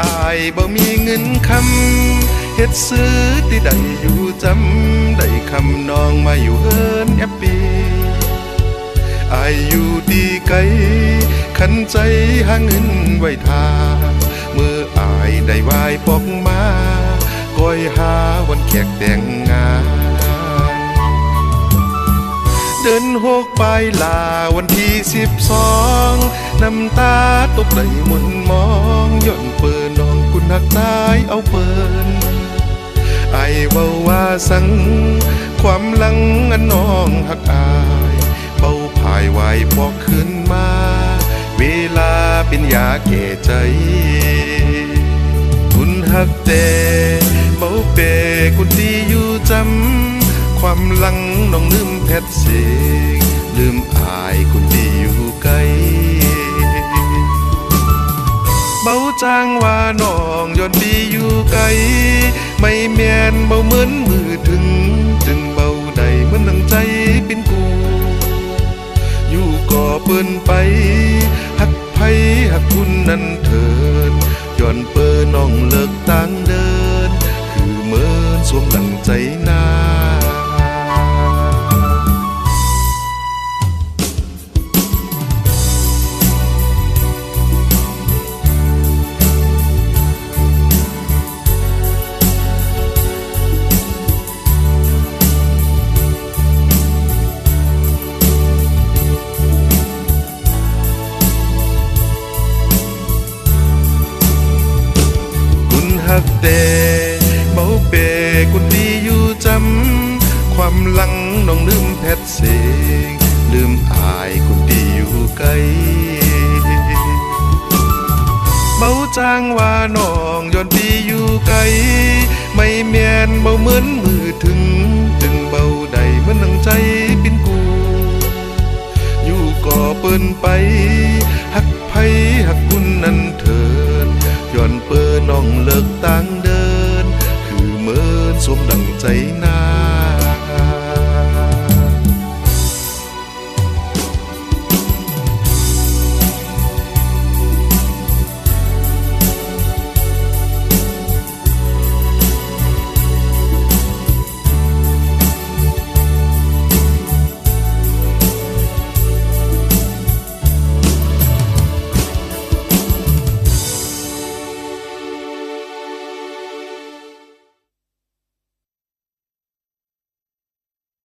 อายบ่มีเงินคำเฮ็ดซื้อที่ใดอยู่จำได้คำน้องมาอยู่เฮินแอปปีอายอยู่ดีไกลขันใจหาเงินไว้ทาเมื่ออายได้วายปอกมาก้อยหาวันแขกแต่งงาน เดินหกไปลาวันที่สิบสองน้ำตาตกไหลมุนมองย่อนเปินน้องคุณหักตายเอาเปินไอเบาว่าสัง ความหลังอันน้องหักอายเบาพายไหวพอกขึ้นมา เวลาเป็นยาแก่ใจ คุณหักแต่เบาเปคุณดีอยู่จำ ความหลังน้องลืมแพทเสียงลืมอายคุณดีอยู่ไกลเบาจางว่าน้องย้อนดีอยู่ไกล ไม่แม่นเบาเหมือนมือถึง จึงเบาใดเหมือนนังใจเป็นกู อยู่ก่อเปิ้นไป หักไผหักคุณ ฮักแต่เบาเปคุณดีอยู่จำ ความหลังน้องลืมแพทเสียงลืมอายคุณดีอยู่ไกลเบาจางว่าน้องย้อนดีอยู่ไกล ไม่แม่นเบาเหมือนมือถึงจึงเบาใดเหมือนนังใจป็นกูอยู่ก่อเปิ้นไป หักไผหักคุณนั้นเถิด ย้อน